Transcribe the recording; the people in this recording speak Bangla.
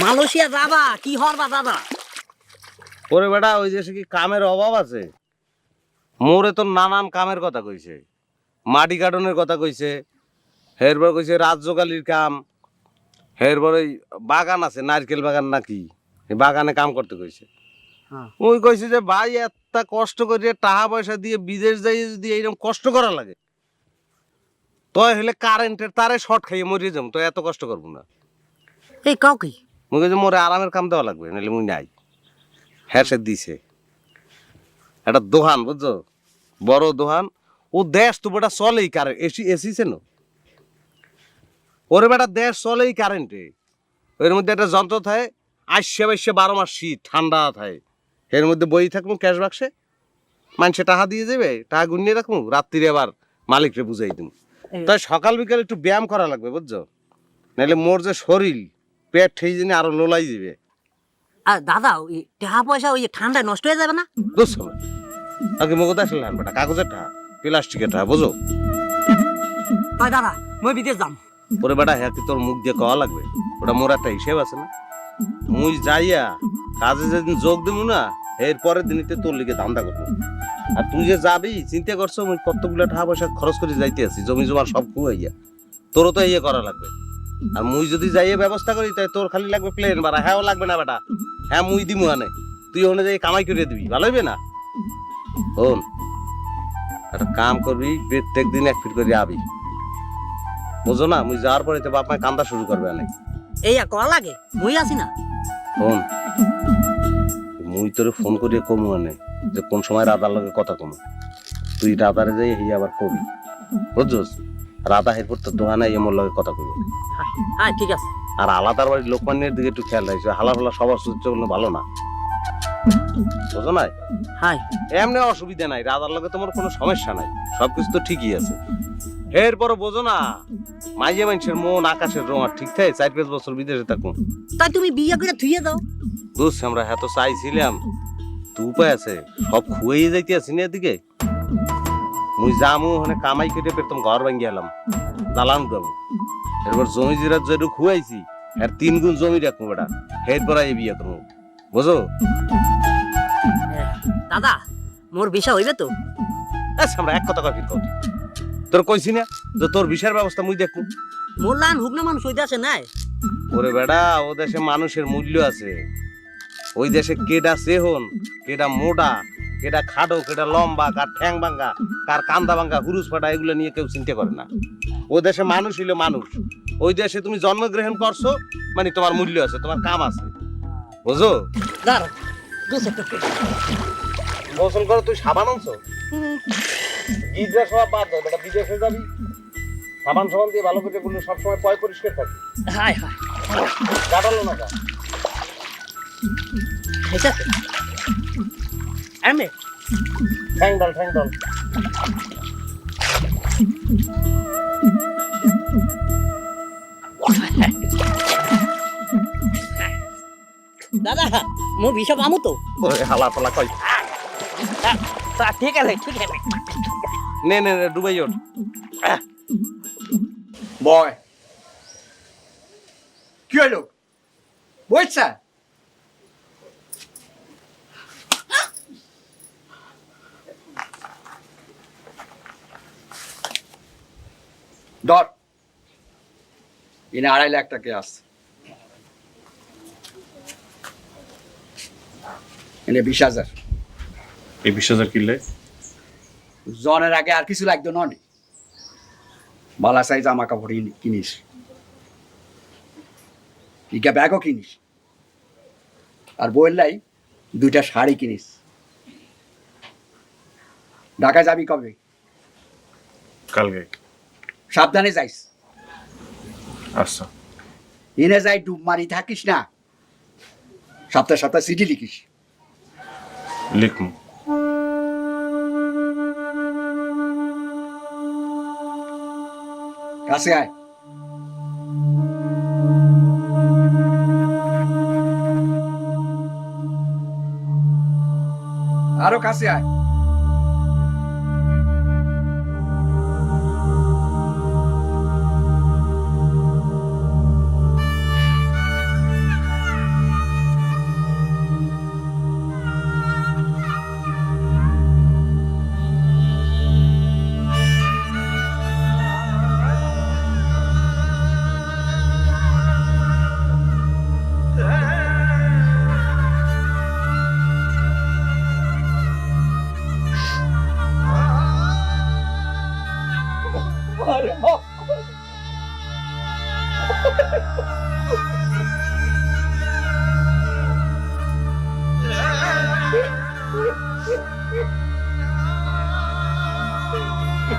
মালয়েশিয়া যাবা কি হরবা দাদা? ওরে বেটা ওই দেশে কি কামের অভাব আছে? মোরে তো নানান কামের কথা কইছে মাটি কাটনের কথা কইছে এরপর কইছে রাজ্যকালীর কাম এরপর ওই বাগান আছে নারকেল বাগান নাকি? এই বাগানে কাম করতে কইছে। হ্যাঁ। ওই কইছে যে ভাই এত কষ্ট করে টাকা পয়সা দিয়ে বিদেশ যাই যদি এইরকম কষ্ট করা লাগে তো হলে কারেন্টের তারে শর্ট খাইয়ে মরিয়ে যাম তো এত কষ্ট করব না। এই কাউ কি? মুই কইছে মোরে আরামের কাম দেওয়া লাগবে নাহলে মুই নাই। হ্যাঁ সে দিছে। একটা দোকান বুঝছ? বড় দোকান ও দেশ তো বেটা চলেই কারেন্ট এসি এসি চেন ওরে বেটা দেশ চলেই কারেন্টে। এর মধ্যে একটা যন্ত্র থাকে আইসে বাইসে বারো মাস শীত ঠান্ডা থাকে। এর মধ্যে বই থাকব ক্যাশ বাক্সে মানুষে টাকা দিয়ে যাবে টাকা গুনিয়ে রাখব রাত্রিরে আবার মালিকরে বুঝাই দিব। তাই সকাল বিকাল একটু ব্যায়াম করা লাগবে বুঝছ? নাহলে মোর যে শরীর পেট ঠেই জানি আরও লোলাই যাবে আর দাদা ওই টাকা পয়সা ওই ঠান্ডায় নষ্ট হয়ে যাবে না? বুঝছ? আগে আসলে আনবে না কাগজের টাকা প্লাস্টিকের টাকা বুঝো? তাই দাদা মই বিদেশ যাম। পরে বেটা হ্যাঁ তোর মুখ দিয়ে কওয়া লাগবে? ওটা মোর একটা হিসেব আছে না? মুই যাইয়া কাজে যেদিন যোগ দেবো না এর পরের দিনতে তোর লিগে ধান্দা করব। আর তুই যে যাবি চিন্তা করছ মুই কতগুলো টাকা পয়সা খরচ করে যাইতে আছি জমি জমা সব খুয়াইয়া তোরও তো ইয়ে করা লাগবে। আর মুই যদি যাইয়ে ব্যবস্থা করি তাই তোর খালি লাগবে প্লেন ভাড়া হ্যাঁও লাগবে না বেটা। হ্যাঁ মুই দিমু আনে। তুই ওখানে যাই কামাই করে দিবি। ভালো হইবে না? শোন একটা কাম করবি প্রত্যেক দিন এক ফিট করে আবি। বুঝো না মুই যাওয়ার পরে তো বাপ মায় কান্দা শুরু করবে অনেক। এই করা লাগে? মই আছি না। ফোন মুই তোরে ফোন করিয়ে কমু আনে যে কোন সময় রাধার লগে কথা কমু। তুই রাধারে যাই এই আবার কবি বুঝছস? রাধা এরপর তোর দোকানে এমন লগে কথা কবি হ্যাঁ ঠিক আছে। আর আলাদার বাড়ির লোকমান্যের দিকে একটু খেয়াল রাখছো হালা ফালা সবার কোনো ভালো না। বুঝো নাই? হ্যাঁ এমনি অসুবিধা নাই রাধার লগে তোমার কোনো সমস্যা নাই সবকিছু তো ঠিকই আছে। এরপর বোঝো না মাইয়ে মানুষের মন আকাশের রং আর ঠিক থাকে চার পাঁচ বছর বিদেশে থাকুন। তাই তুমি বিয়ে করে থুয়ে দাও। বুঝছি আমরা এত চাইছিলাম তুই উপায় আছে সব খুয়েই যাইতে আছি না এদিকে। মুই যামু ওখানে কামাই কেটে পেতাম ঘর ভাঙ্গি এলাম দালান উঠাবো এরপর জমি জিরা যেটু খুয়াইছি আর তিন গুণ জমি রাখব বেটা এরপর আই বিয়ে করব। বুঝো? দাদা মোর বিষয় হইবে তো? আচ্ছা আমরা এক কথা কফি কফি তোর কইছি না যে তোর বিষয়ের ব্যবস্থা মুই দেখব মোর লান হুকনা মানুষ হইতে আছে নাই? ওরে বেটা ও দেশে মানুষের মূল্য আছে। ওই দেশে কেডা সেহন কেডা মোটা কেডা খাটো কেডা লম্বা কার ঠ্যাং ভাঙ্গা কার কান্দা ভাঙ্গা হুরুস ফাটা এগুলো নিয়ে কেউ চিন্তা করে না। ও দেশে মানুষ হইল মানুষ। ওই দেশে তুমি জন্মগ্রহণ করছ মানে তোমার মূল্য আছে তোমার কাম আছে। বুঝো গোসল করে তুই সাবান আনছো? গিজরা সব বাদ দাও বেটা বিদেশে যাবি। সাবান সাবান দিয়ে ভালো করে বললে সবসময় পয় পরিষ্কার থাকবে হাই হাই কাটালো না কা এমনি ঠ্যাং ডাল ঠ্যাং ডাল। দাদা মো বিষয় পামু তো। ওরে হালা পালা কই? ঠিক আছে ঠিক আছে। বয়। কি হলো? বইছা? এনে আড়াই লাখ টাকা আছে। এনে বিশ হাজার। এই বিশ হাজার কিনলে? জনের আগে আর কিছু লাগতো ননি বালা সাইজ জামা কাপড় কিনিস। ইকা ব্যাগও কিনিস। আর বললাই দুইটা শাড়ি কিনিস। ঢাকা যাবি কবে? কালকে। সাবধানে যাইস। আচ্ছা। এনে যাই ডুব মারি থাকিস না। সপ্তাহে সপ্তাহে চিঠি লিখিস। লিখমু। কাছে আয় আরও কাছে আয় Ha ha ha ha!